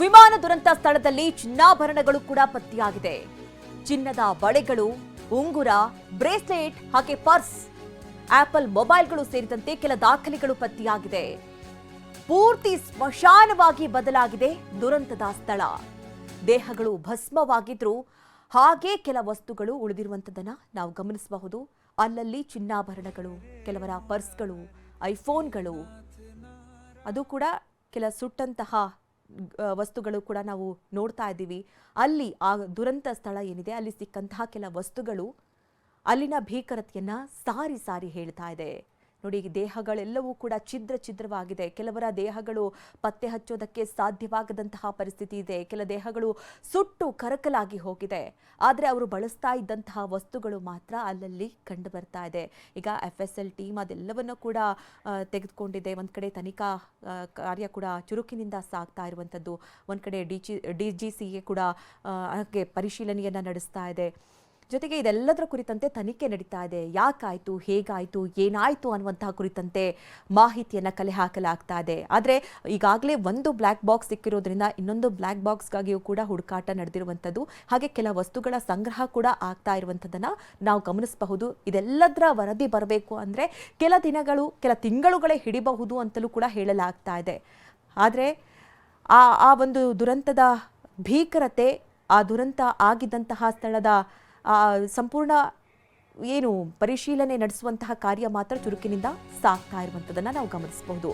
ವಿಮಾನ ದುರಂತ ಸ್ಥಳದಲ್ಲಿ ಚಿನ್ನಾಭರಣಗಳು ಕೂಡ ಪತ್ತೆಯಾಗಿದೆ. ಚಿನ್ನದ ಬಳೆಗಳು, ಉಂಗುರ, ಬ್ರೇಸ್ಲೆಟ್, ಹಾಗೆ ಪರ್ಸ್, ಆಪಲ್ ಮೊಬೈಲ್ಗಳು ಸೇರಿದಂತೆ ಕೆಲ ದಾಖಲೆಗಳು ಪತ್ತೆಯಾಗಿದೆ. ಪೂರ್ತಿ ಸ್ಮಶಾನವಾಗಿ ಬದಲಾಗಿದೆ ದುರಂತದ ಸ್ಥಳ. ದೇಹಗಳು ಭಸ್ಮವಾಗಿದ್ರು ಹಾಗೆ ಕೆಲ ವಸ್ತುಗಳು ಉಳಿದಿರುವಂತದನ್ನ ನಾವು ಗಮನಿಸಬಹುದು. ಅಲ್ಲಲ್ಲಿ ಚಿನ್ನಾಭರಣಗಳು, ಕೆಲವರ ಪರ್ಸ್ಗಳು, ಐಫೋನ್ಗಳು, ಅದು ಕೂಡ ಕೆಲ ಸುಟ್ಟಂತಹ ವಸ್ತುಗಳು ಕೂಡ ನಾವು ನೋಡ್ತಾ ಇದ್ದೀವಿ. ಅಲ್ಲಿ ಆ ದುರಂತ ಸ್ಥಳ ಏನಿದೆ, ಅಲ್ಲಿ ಸಿಕ್ಕಂತಹ ಕೆಲ ವಸ್ತುಗಳು ಅಲ್ಲಿನ ಭೀಕರತೆಯನ್ನು ಸಾರಿ ಸಾರಿ ಹೇಳ್ತಾ ಇದೆ. ನೋಡಿ, ದೇಹಗಳೆಲ್ಲವೂ ಕೂಡ ಛಿದ್ರ ಛಿದ್ರವಾಗಿದೆ. ಕೆಲವರ ದೇಹಗಳು ಪತ್ತೆ ಹಚ್ಚೋದಕ್ಕೆ ಸಾಧ್ಯವಾಗದಂತಹ ಪರಿಸ್ಥಿತಿ ಇದೆ. ಕೆಲ ದೇಹಗಳು ಸುಟ್ಟು ಕರಕಲಾಗಿ ಹೋಗಿದೆ. ಆದರೆ ಅವರು ಬಳಸ್ತಾ ಇದ್ದಂತಹ ವಸ್ತುಗಳು ಮಾತ್ರ ಅಲ್ಲಲ್ಲಿ ಕಂಡು ಬರ್ತಾ ಇದೆ. ಈಗ ಎಫ್ ಎಸ್ ಎಲ್ ಟೀಮ್ ಅದೆಲ್ಲವನ್ನು ಕೂಡ ತೆಗೆದುಕೊಂಡಿದೆ. ಒಂದು ಕಡೆ ತನಿಖಾ ಕಾರ್ಯ ಕೂಡ ಚುರುಕಿನಿಂದ ಸಾಗ್ತಾ ಇರುವಂಥದ್ದು. ಒಂದು ಕಡೆ ಡಿ ಜಿ ಡಿ ಜಿ ಸಿಗೆ ಕೂಡ ಅದಕ್ಕೆ ಪರಿಶೀಲನೆಯನ್ನು ನಡೆಸ್ತಾ ಇದೆ. ಜೊತೆಗೆ ಇದೆಲ್ಲದರ ಕುರಿತಂತೆ ತನಿಖೆ ನಡೀತಾ ಇದೆ. ಯಾಕಾಯಿತು, ಹೇಗಾಯಿತು, ಏನಾಯಿತು ಅನ್ನುವಂತಹ ಕುರಿತಂತೆ ಮಾಹಿತಿಯನ್ನು ಕಲೆ ಹಾಕಲಾಗ್ತಾ ಇದೆ. ಆದರೆ ಈಗಾಗಲೇ ಒಂದು ಬ್ಲ್ಯಾಕ್ ಬಾಕ್ಸ್ ಸಿಕ್ಕಿರೋದ್ರಿಂದ ಇನ್ನೊಂದು ಬ್ಲ್ಯಾಕ್ ಬಾಕ್ಸ್ಗಾಗಿಯೂ ಕೂಡ ಹುಡುಕಾಟ ನಡೆದಿರುವಂಥದ್ದು. ಹಾಗೆ ಕೆಲ ವಸ್ತುಗಳ ಸಂಗ್ರಹ ಕೂಡ ಆಗ್ತಾ ಇರುವಂಥದ್ದನ್ನು ನಾವು ಗಮನಿಸಬಹುದು. ಇದೆಲ್ಲದರ ವರದಿ ಬರಬೇಕು ಅಂದರೆ ಕೆಲ ದಿನಗಳು, ಕೆಲ ತಿಂಗಳುಗಳೇ ಹಿಡಿಬಹುದು ಅಂತಲೂ ಕೂಡ ಹೇಳಲಾಗ್ತಾ ಇದೆ. ಆದರೆ ಆ ಆ ಒಂದು ದುರಂತದ ಭೀಕರತೆ, ಆ ದುರಂತ ಆಗಿದ್ದಂತಹ ಸ್ಥಳದ ಸಂಪೂರ್ಣ ಏನು ಪರಿಶೀಲನೆ ನಡೆಸುವಂತಹ ಕಾರ್ಯ ಮಾತ್ರ ಚುರುಕಿನಿಂದ ಸಾಗ್ತಾ ಇರುವಂಥದ್ದನ್ನು ನಾವು ಗಮನಿಸಬಹುದು.